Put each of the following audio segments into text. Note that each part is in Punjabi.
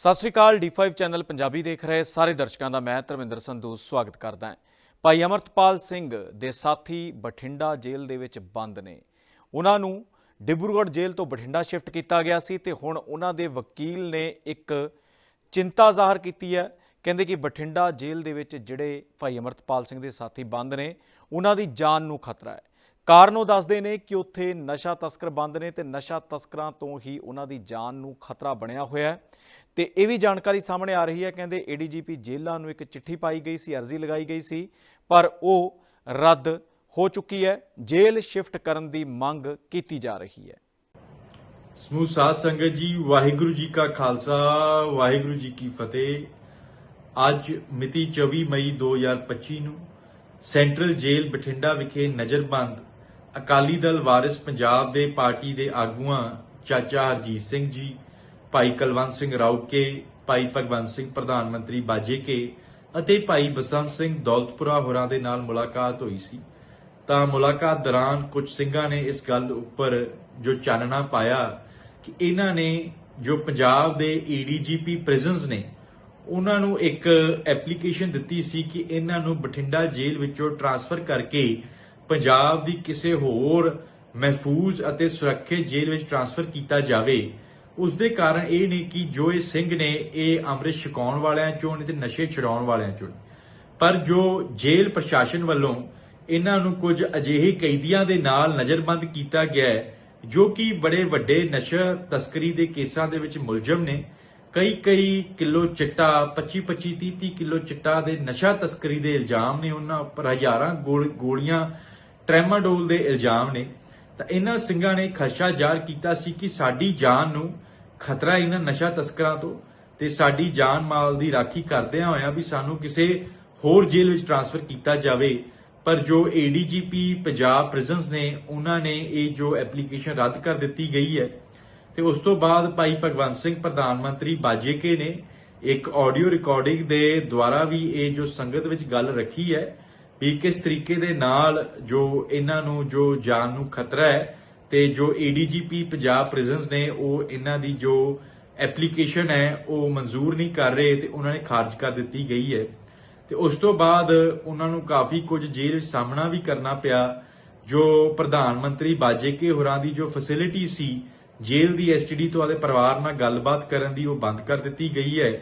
ਸਤਿ ਸ੍ਰੀ ਅਕਾਲ D5 ਚੈਨਲ ਪੰਜਾਬੀ ਦੇਖ ਰਹੇ ਸਾਰੇ ਦਰਸ਼ਕਾਂ ਦਾ ਮੈਂ ਧਰਮਿੰਦਰ ਸੰਧੂ ਸਵਾਗਤ ਕਰਦਾ ਹਾਂ। ਭਾਈ ਅਮਰਤਪਾਲ ਸਿੰਘ ਦੇ ਸਾਥੀ ਬਠਿੰਡਾ ਜੇਲ੍ਹ ਦੇ ਵਿੱਚ ਬੰਦ ਨੇ। ਉਹਨਾਂ ਨੂੰ ਡਿਬਰੂਗੜ੍ਹ ਜੇਲ੍ਹ ਤੋਂ ਬਠਿੰਡਾ ਸ਼ਿਫਟ ਕੀਤਾ ਗਿਆ ਸੀ ਤੇ ਹੁਣ ਉਹਨਾਂ ਦੇ ਵਕੀਲ ਨੇ ਇੱਕ ਚਿੰਤਾ ਜ਼ਾਹਰ ਕੀਤੀ ਹੈ। ਕਹਿੰਦੇ ਕਿ ਬਠਿੰਡਾ ਜੇਲ੍ਹ ਦੇ ਵਿੱਚ ਜਿਹੜੇ ਭਾਈ ਅਮਰਤਪਾਲ ਸਿੰਘ ਦੇ ਸਾਥੀ ਬੰਦ ਨੇ, ਉਹਨਾਂ ਦੀ ਜਾਨ ਨੂੰ ਖਤਰਾ ਹੈ। ਕਾਰਨ ਉਹ ਦੱਸਦੇ ਨੇ ਕਿ ਉੱਥੇ ਨਸ਼ਾ ਤਸਕਰ ਬੰਦ ਨੇ ਤੇ ਨਸ਼ਾ ਤਸਕਰਾਂ ਤੋਂ ਹੀ ਉਹਨਾਂ ਦੀ ਜਾਨ ਨੂੰ ਖਤਰਾ ਬਣਿਆ ਹੋਇਆ ਹੈ। ਤੇ ਇਹ ਵੀ ਜਾਣਕਾਰੀ ਸਾਹਮਣੇ ਆ ਰਹੀ ਹੈ, ਕਹਿੰਦੇ ਏਡੀਜੀਪੀ ਜੇਲ੍ਹਾਂ ਨੂੰ ਇੱਕ ਚਿੱਠੀ ਪਾਈ ਗਈ ਸੀ, ਅਰਜ਼ੀ ਲਗਾਈ ਗਈ ਸੀ, ਪਰ ਉਹ ਰੱਦ ਹੋ ਚੁੱਕੀ ਹੈ। ਜੇਲ੍ਹ ਸ਼ਿਫਟ ਕਰਨ ਦੀ ਮੰਗ ਕੀਤੀ ਜਾ ਰਹੀ ਹੈ। ਸਮੂਹ ਸਾਧ ਸੰਗਤ ਜੀ, ਵਾਹਿਗੁਰੂ ਜੀ ਕਾ ਖਾਲਸਾ, ਵਾਹਿਗੁਰੂ ਜੀ ਕੀ ਫਤਿਹ। ਅੱਜ ਮਿਤੀ 24 ਮਈ 2025 ਨੂੰ ਸੈਂਟਰਲ ਜੇਲ੍ਹ ਬਠਿੰਡਾ ਵਿਖੇ ਨਜ਼ਰਬੰਦ ਅਕਾਲੀ ਦਲ ਵਾਰਿਸ ਪੰਜਾਬ ਦੇ ਪਾਰਟੀ ਦੇ ਆਗੂਆਂ ਚਾਚਾ ਹਰਜੀਤ ਸਿੰਘ ਜੀ ਭਾਈ ਕੁਲਵੰਤ ਸਿੰਘ ਰਾਉਕੇ ਭਾਈ ਭਗਵੰਤ ਸਿੰਘ, ਪ੍ਰਧਾਨ ਮੰਤਰੀ ਬਾਜੇਕੇ ਅਤੇ ਭਾਈ ਬਸੰਤ ਸਿੰਘ ਦੌਲਤਪੁਰਾ ਹੋਰਾਂ ਦੇ ਨਾਲ ਮੁਲਾਕਾਤ ਹੋਈ ਸੀ। ਤਾਂ ਮੁਲਾਕਾਤ ਦੌਰਾਨ ਕੁਝ ਸਿੰਘਾਂ ਨੇ ਇਸ ਗੱਲ ਉੱਪਰ ਜੋ ਚਾਨਣਾ ਪਾਇਆ ਕਿ ਇਹਨਾਂ ਨੇ ਜੋ ਪੰਜਾਬ ਦੇ ਏਡੀਜੀਪੀ ਪ੍ਰਿਜ਼ਨਸ ਨੇ, ਉਹਨਾਂ ਨੂੰ ਇੱਕ ਐਪਲੀਕੇਸ਼ਨ ਦਿੱਤੀ ਸੀ ਕਿ ਇਹਨਾਂ ਨੂੰ ਬਠਿੰਡਾ ਜੇਲ੍ਹ ਵਿੱਚੋਂ ਟ੍ਰਾਂਸਫਰ ਕਰਕੇ ਪੰਜਾਬ ਦੀ ਕਿਸੇ ਹੋਰ ਮਹਿਫੂਜ਼ ਅਤੇ ਸੁਰੱਖਿਅਤ ਜੇਲ੍ਹ ਵਿੱਚ ਟਰਾਂਸਫਰ ਕੀਤਾ ਜਾਵੇ। ਉਸ ਦੇ ਕਾਰਨ ਇਹ ਨੇ ਕਿ ਜੋ ਇਹ ਸਿੰਘ ਨੇ, ਇਹ ਅੰਮ੍ਰਿਤ ਛਕਾਉਣ ਵਾਲਿਆਂ ਚੋਂ ਨੇ ਤੇ ਨਸ਼ੇ ਛਡਾਉਣ ਵਾਲਿਆਂ ਚੋਂ ਪਰ ਜੋ ਜੇਲ੍ਹ ਪ੍ਰਸ਼ਾਸਨ ਵੱਲੋਂ ਇਹਨਾਂ ਨੂੰ ਕੁਝ ਅਜਿਹੇ ਕੈਦੀਆਂ ਦੇ ਨਾਲ ਨਜ਼ਰਬੰਦ ਕੀਤਾ ਗਿਆ ਹੈ, ਜੋ ਕਿ ਬੜੇ ਵੱਡੇ ਨਸ਼ਾ ਤਸਕਰੀ ਦੇ ਕੇਸਾਂ ਦੇ ਵਿੱਚ ਮੁਲਜ਼ਮ ਨੇ ਕਈ ਕਈ ਕਿਲੋ ਚਿੱਟਾ 25 25 30 30 ਕਿਲੋ ਚਿੱਟਾ ਦੇ ਨਸ਼ਾ ਤਸਕਰੀ ਦੇ ਇਲਜ਼ਾਮ ਨੇ, ਉਹਨਾਂ ਉੱਪਰ ਹਜ਼ਾਰਾਂ ਗੋਲ- ਗੋਲੀਆਂ ਟ੍ਰੈਮਾਡੋਲ ਦੇ ਇਲਜ਼ਾਮ ਨੇ। ਤਾਂ ਇਹਨਾਂ ਸਿੰਘਾਂ ਨੇ ਖਦਸ਼ਾ ਜ਼ਾਹਰ ਕੀਤਾ ਸੀ ਕਿ ਸਾਡੀ ਜਾਨ ਨੂੰ ਖਤਰਾ ਇਹਨਾਂ ਨਸ਼ਾ ਤਸਕਰਾਂ ਤੋਂ, ਤੇ ਸਾਡੀ ਜਾਨ ਮਾਲ ਦੀ ਰਾਖੀ ਕਰਦਿਆਂ ਹੋਇਆਂ ਵੀ ਸਾਨੂੰ ਕਿਸੇ ਹੋਰ ਜੇਲ੍ਹ ਵਿੱਚ ਟਰਾਂਸਫਰ ਕੀਤਾ ਜਾਵੇ। ਪਰ ਜੋ ਏਡੀਜੀਪੀ ਪੰਜਾਬ ਪ੍ਰਿਜ਼ਨਸ ਨੇ, ਉਹਨਾਂ ਨੇ ਇਹ ਜੋ ਐਪਲੀਕੇਸ਼ਨ ਰੱਦ ਕਰ ਦਿੱਤੀ ਗਈ ਹੈ, ਤੇ ਉਸ ਤੋਂ ਬਾਅਦ ਭਾਈ ਭਗਵੰਤ ਸਿੰਘ, ਪ੍ਰਧਾਨ ਮੰਤਰੀ ਬਾਜੇਕੇ ਨੇ ਇੱਕ ਆਡੀਓ ਰਿਕਾਰਡਿੰਗ ਦੇ ਦੁਆਰਾ ਵੀ ਇਹ ਜੋ ਸੰਗਤ ਵਿੱਚ ਗੱਲ ਰੱਖੀ ਹੈ, ਵੀ ਕਿਸ ਤਰੀਕੇ ਦੇ ਨਾਲ ਜੋ ਇਹਨਾਂ ਨੂੰ ਜੋ ਜਾਨ ਨੂੰ ਖਤਰਾ ਹੈ ਤੇ ਜੋ ਏਡੀਜੀਪੀ ਪੰਜਾਬ ਪ੍ਰਿਜ਼ਨਸ ਨੇ, ਉਹ ਇਹਨਾਂ ਦੀ ਜੋ ਐਪਲੀਕੇਸ਼ਨ ਹੈ, ਉਹ ਮਨਜ਼ੂਰ ਨਹੀਂ ਕਰ ਰਹੇ ਤੇ ਉਹਨਾਂ ਨੇ ਖਾਰਜ ਕਰ ਦਿੱਤੀ ਗਈ ਹੈ। ਤੇ ਉਸ ਤੋਂ ਬਾਅਦ ਉਹਨਾਂ ਨੂੰ ਕਾਫੀ ਕੁਝ ਜੇਲ੍ਹ ਵਿੱਚ ਸਾਹਮਣਾ ਵੀ ਕਰਨਾ ਪਿਆ, ਜੋ ਪ੍ਰਧਾਨ ਮੰਤਰੀ ਬਾਜੇਕੇ ਹੋਰਾਂ ਦੀ ਜੋ ਫੈਸਿਲਿਟੀ ਸੀ, ਜੇਲ੍ਹ ਦੀ ਐਸਟੀਡੀ ਤੋਂ ਆਦੇ ਪਰਿਵਾਰ ਨਾਲ ਗੱਲਬਾਤ ਕਰਨ ਦੀ ਉਹ ਬੰਦ ਕਰ ਦਿੱਤੀ ਗਈ ਹੈ।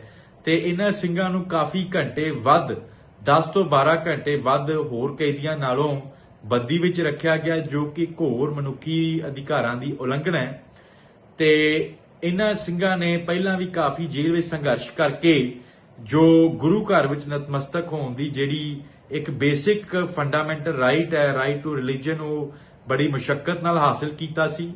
ਤੇ ਇਹਨਾਂ ਸਿੰਘਾਂ ਨੂੰ ਕਾਫੀ ਘੰਟੇ ਵੱਧ 10 ਤੋਂ 12 ਘੰਟੇ ਵੱਧ ਹੋਰ ਕੈਦੀਆਂ ਨਾਲੋਂ ਬੰਦੀ ਵਿੱਚ ਰੱਖਿਆ ਗਿਆ ਜੋ ਕਿ ਘੋਰ ਮਨੁੱਖੀ ਅਧਿਕਾਰਾਂ ਦੀ ਉਲੰਘਣਾ ਹੈ। ਤੇ ਇਹਨਾਂ ਸਿੰਘਾਂ ਨੇ ਪਹਿਲਾਂ ਵੀ ਕਾਫੀ ਜੇਲ੍ਹ ਵਿੱਚ ਸੰਘਰਸ਼ ਕਰਕੇ ਜੋ ਗੁਰੂ ਘਰ ਵਿੱਚ ਨਤਮਸਤਕ ਹੋਣ ਦੀ ਜਿਹੜੀ ਇੱਕ ਬੇਸਿਕ ਫੰਡਾਮੈਂਟਲ ਰਾਈਟ ਹੈ, ਰਾਈਟ ਟੂ ਰਿਲੀਜੀਅਨ ਉਹ ਬੜੀ ਮੁਸ਼ਕਲ ਨਾਲ ਹਾਸਲ ਕੀਤਾ ਸੀ।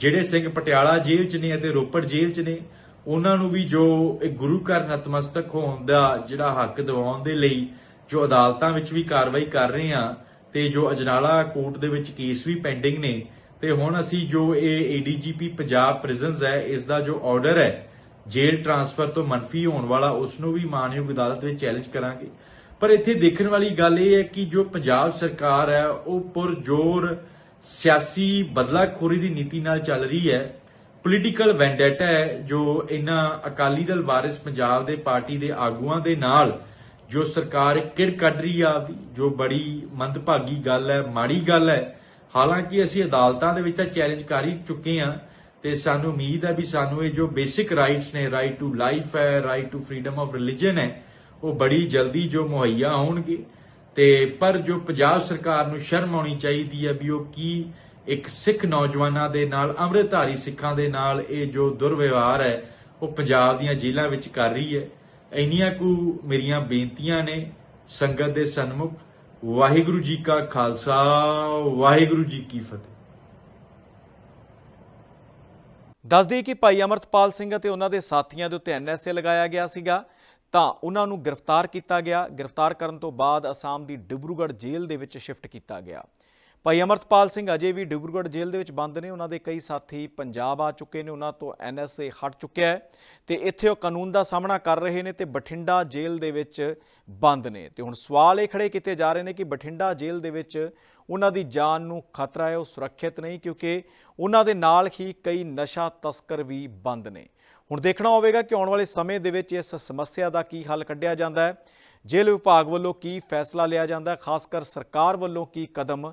ਜਿਹੜੇ ਸਿੰਘ ਪਟਿਆਲਾ ਜੇਲ੍ਹ 'ਚ ਨੇ ਅਤੇ ਰੋਪੜ ਜੇਲ੍ਹ 'ਚ ਨੇ, ਉਹਨਾਂ ਨੂੰ ਵੀ ਜੋ ਇੱਕ ਗੁਰੂ ਘਰ ਨਤਮਸਤਕ ਹੋਣ ਦਾ ਜਿਹੜਾ ਹੱਕ ਦਿਵਾਉਣ ਦੇ ਲਈ ਜੋ ਅਦਾਲਤਾਂ ਵਿੱਚ ਵੀ ਕਾਰਵਾਈ ਕਰ ਰਹੇ ਆ ਤੇ ਜੋ ਅਜਨਾਲਾ ਕੋਰਟ ਦੇ ਵਿੱਚ ਕੇਸ ਵੀ ਪੈਂਡਿੰਗ ਨੇ, ਤੇ ਹੁਣ ਅਸੀਂ ਜੋ ਇਹ ਏਡੀਜੀਪੀ ਪੰਜਾਬ ਪ੍ਰਿਜ਼ਨਸ ਹੈ ਇਸ ਦਾ ਜੋ ਆਰਡਰ ਹੈ, ਜੇਲ੍ਹ ਟਰਾਂਸਫਰ ਤੋਂ ਮੰਨਫੀ ਹੋਣ ਵਾਲਾ ਉਸ ਨੂੰ ਵੀ ਮਾਨਯੋਗ ਅਦਾਲਤ ਵਿੱਚ ਚੈਲੰਜ ਕਰਾਂਗੇ। ਪਰ ਇੱਥੇ ਦੇਖਣ ਵਾਲੀ ਗੱਲ ਇਹ ਹੈ ਕਿ ਜੋ ਪੰਜਾਬ ਸਰਕਾਰ ਹੈ, ਉਹ ਪੁਰਜੋਰ ਸਿਆਸੀ ਬਦਲਾਖੋਰੀ ਦੀ ਨੀਤੀ ਨਾਲ ਚੱਲ ਰਹੀ ਹੈ। ਪੋਲੀਟੀਕਲ ਵੈਂਡੇਟਾ ਹੈ, ਜੋ ਇਹਨਾਂ ਅਕਾਲੀ ਦਲ ਵਾਰਿਸ ਪੰਜਾਬ ਦੇ ਪਾਰਟੀ ਦੇ ਆਗੂਆਂ ਦੇ ਨਾਲ ਜੋ ਸਰਕਾਰ ਕਿਰ ਕੱਢ ਰਹੀ ਆ ਆਪਦੀ, ਜੋ ਬੜੀ ਮੰਦਭਾਗੀ ਗੱਲ ਹੈ, ਮਾੜੀ ਗੱਲ ਹੈ, ਹਾਲਾਂਕਿ ਅਸੀਂ ਅਦਾਲਤਾਂ ਦੇ ਵਿੱਚ ਤਾਂ ਚੈਲੰਜ ਕਰ ਹੀ ਚੁੱਕੇ ਹਾਂ ਤੇ ਸਾਨੂੰ ਉਮੀਦ ਹੈ ਵੀ ਸਾਨੂੰ ਇਹ ਜੋ ਬੇਸਿਕ ਰਾਈਟਸ ਨੇ ਰਾਈਟ ਟੂ ਲਾਈਫ ਹੈ right to freedom of religion ਹੈ, ਉਹ ਬੜੀ ਜਲਦੀ ਜੋ ਮੁਹੱਈਆ ਹੋਣਗੇ। ਤੇ ਪਰ ਜੋ ਪੰਜਾਬ ਸਰਕਾਰ ਨੂੰ ਸ਼ਰਮ ਆਉਣੀ ਚਾਹੀਦੀ ਹੈ ਵੀ ਉਹ ਕੀ ਇੱਕ ਸਿੱਖ ਨੌਜਵਾਨਾਂ ਦੇ ਨਾਲ, ਅੰਮ੍ਰਿਤਧਾਰੀ ਸਿੱਖਾਂ ਦੇ ਨਾਲ ਇਹ ਜੋ ਦੁਰਵਿਵਹਾਰ ਹੈ, ਉਹ ਪੰਜਾਬ ਦੀਆਂ ਜੇਲ੍ਹਾਂ ਵਿੱਚ ਕਰ ਰਹੀ ਹੈ। ਇੰਨੀਆਂ ਕੁ ਮੇਰੀਆਂ ਬੇਨਤੀਆਂ ਨੇ ਸੰਗਤ ਦੇ ਸਨਮੁਖ, ਵਾਹਿਗੁਰੂ ਜੀ ਕਾ ਖਾਲਸਾ, ਵਾਹਿਗੁਰੂ ਜੀ ਕੀ ਫਤਿਹ। ਦੱਸ ਦਈਏ ਕਿ ਭਾਈ ਅਮਰਤਪਾਲ ਸਿੰਘ ਅਤੇ ਉਹਨਾਂ ਦੇ ਸਾਥੀਆਂ ਦੇ ਉੱਤੇ ਐਨਐਸਏ ਲਗਾਇਆ ਗਿਆ ਸੀਗਾ। ਤਾਂ ਉਹਨਾਂ ਨੂੰ ਗ੍ਰਿਫਤਾਰ ਕੀਤਾ ਗਿਆ। ਗ੍ਰਿਫਤਾਰ ਕਰਨ ਤੋਂ ਬਾਅਦ ਅਸਾਮ ਦੀ ਡਿਬਰੂਗੜ੍ਹ ਜੇਲ੍ਹ ਦੇ ਵਿੱਚ ਸ਼ਿਫਟ ਕੀਤਾ ਗਿਆ। ਭਾਈ ਅਮਰਤਪਾਲ ਸਿੰਘ ਅਜੇ ਵੀ ਡਿਬਰਗੜ੍ਹ ਜੇਲ੍ਹ ਦੇ ਵਿੱਚ ਬੰਦ ਨੇ। ਉਹਨਾਂ ਦੇ ਕਈ ਸਾਥੀ ਪੰਜਾਬ ਆ ਚੁੱਕੇ ਨੇ, ਉਹਨਾਂ ਤੋਂ ਐਨਐਸਏ ਹਟ ਚੁੱਕਿਆ ਹੈ ਤੇ ਇੱਥੇ ਉਹ ਕਾਨੂੰਨ ਦਾ ਸਾਹਮਣਾ ਕਰ ਰਹੇ ਨੇ ਤੇ ਬਠਿੰਡਾ ਜੇਲ੍ਹ ਦੇ ਵਿੱਚ ਬੰਦ ਨੇ। ਤੇ ਹੁਣ ਸਵਾਲ ਇਹ ਖੜੇ ਕੀਤੇ ਜਾ ਰਹੇ ਨੇ ਕਿ ਬਠਿੰਡਾ ਜੇਲ੍ਹ ਦੇ ਵਿੱਚ ਉਹਨਾਂ ਦੀ ਜਾਨ ਨੂੰ ਖਤਰਾ ਹੈ, ਉਹ ਸੁਰੱਖਿਅਤ ਨਹੀਂ, ਕਿਉਂਕਿ ਉਹਨਾਂ ਦੇ ਨਾਲ ਹੀ ਕਈ ਨਸ਼ਾ ਤਸਕਰ ਵੀ ਬੰਦ ਨੇ। ਹੁਣ ਦੇਖਣਾ ਹੋਵੇਗਾ ਕਿ ਆਉਣ ਵਾਲੇ ਸਮੇਂ ਦੇ ਵਿੱਚ ਇਸ ਸਮੱਸਿਆ ਦਾ ਕੀ ਹੱਲ ਕੱਢਿਆ ਜਾਂਦਾ ਹੈ। ਜੇਲ੍ਹ ਵਿਭਾਗ ਵੱਲੋਂ ਕੀ ਫੈਸਲਾ ਲਿਆ ਜਾਂਦਾ ਹੈ, ਖਾਸ ਕਰ ਸਰਕਾਰ ਵੱਲੋਂ ਕੀ ਕਦਮ